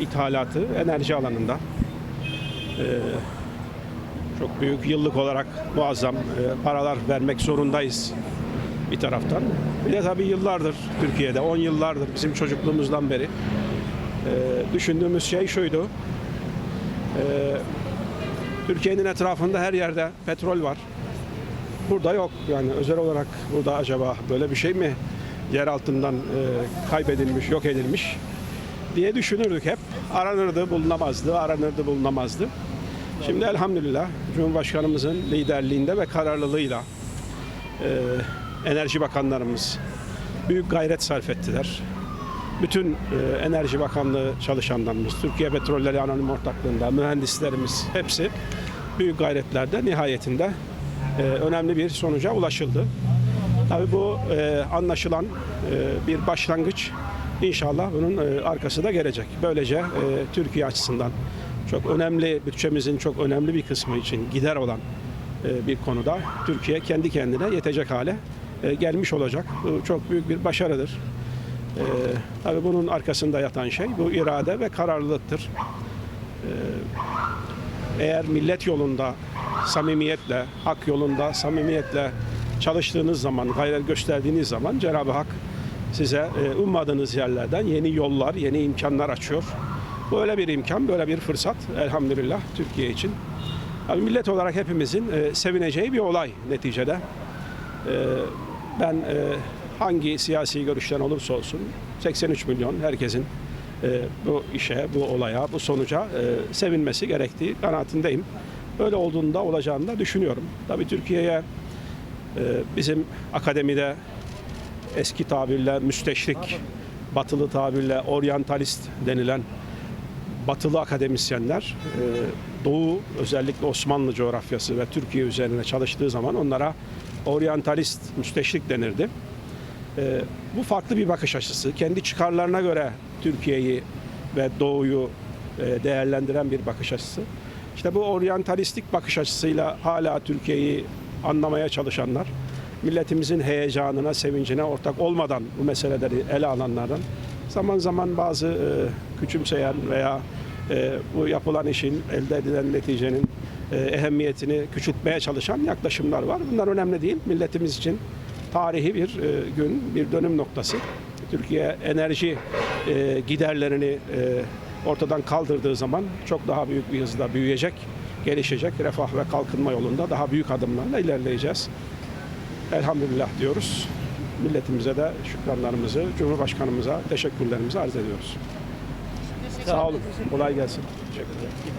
ithalatı enerji alanında. Ee, çok büyük yıllık olarak muazzam e, paralar vermek zorundayız bir taraftan. Bir de tabii yıllardır Türkiye'de, 10 yıllardır bizim çocukluğumuzdan beri e, düşündüğümüz şey şuydu. E, Türkiye'nin etrafında her yerde petrol var. Burada yok. Yani özel olarak burada acaba böyle bir şey mi yer altından e, kaybedilmiş, yok edilmiş diye düşünürdük hep. Aranırdı, bulunamazdı, aranırdı, bulunamazdı. Şimdi elhamdülillah Cumhurbaşkanımızın liderliğinde ve kararlılığıyla e, enerji bakanlarımız büyük gayret sarf ettiler. Bütün e, Enerji Bakanlığı çalışanlarımız, Türkiye Petrolleri Anonim Ortaklığı'nda mühendislerimiz hepsi büyük gayretlerden nihayetinde e, önemli bir sonuca ulaşıldı. Tabii bu e, anlaşılan e, bir başlangıç. İnşallah bunun e, arkası da gelecek. Böylece e, Türkiye açısından çok önemli, bütçemizin çok önemli bir kısmı için gider olan e, bir konuda Türkiye kendi kendine yetecek hale gelmiş olacak. Bu çok büyük bir başarıdır. Ee, tabii bunun arkasında yatan şey bu irade ve kararlılıktır. Eğer millet yolunda samimiyetle, hak yolunda samimiyetle çalıştığınız zaman, gayret gösterdiğiniz zaman Cenab-ı Hak size e, ummadığınız yerlerden yeni yollar, yeni imkanlar açıyor. Böyle bir imkan, böyle bir fırsat elhamdülillah Türkiye için. Tabii millet olarak hepimizin e, sevineceği bir olay neticede. Ee, ben e, hangi siyasi görüşten olursa olsun 83 milyon herkesin e, bu işe, bu olaya, bu sonuca e, sevinmesi gerektiği kanaatindeyim. Böyle olduğunda olacağını da düşünüyorum. Tabii Türkiye'ye e, bizim akademide eski tabirle müsteşrik, batılı tabirle oryantalist denilen batılı akademisyenler e, Doğu özellikle Osmanlı coğrafyası ve Türkiye üzerine çalıştığı zaman onlara oryantalist, müsteşrik denirdi. E, Bu farklı bir bakış açısı. Kendi çıkarlarına göre Türkiye'yi ve Doğu'yu e, değerlendiren bir bakış açısı. İşte bu oryantalistik bakış açısıyla hala Türkiye'yi anlamaya çalışanlar, milletimizin heyecanına, sevincine ortak olmadan bu meseleleri ele alanlardan zaman zaman bazı e, küçümseyen veya e, bu yapılan işin, elde edilen neticenin e, ehemmiyetini küçültmeye çalışan yaklaşımlar var. Bunlar önemli değil. Milletimiz için tarihi bir e, gün, bir dönüm noktası. Türkiye enerji e, giderlerini e, ortadan kaldırdığı zaman çok daha büyük bir hızla büyüyecek, gelişecek, refah ve kalkınma yolunda daha büyük adımlarla ilerleyeceğiz. Elhamdülillah diyoruz. Milletimize de şükranlarımızı, Cumhurbaşkanımıza teşekkürlerimizi arz ediyoruz. Sağ olun. Kolay gelsin. Teşekkürler.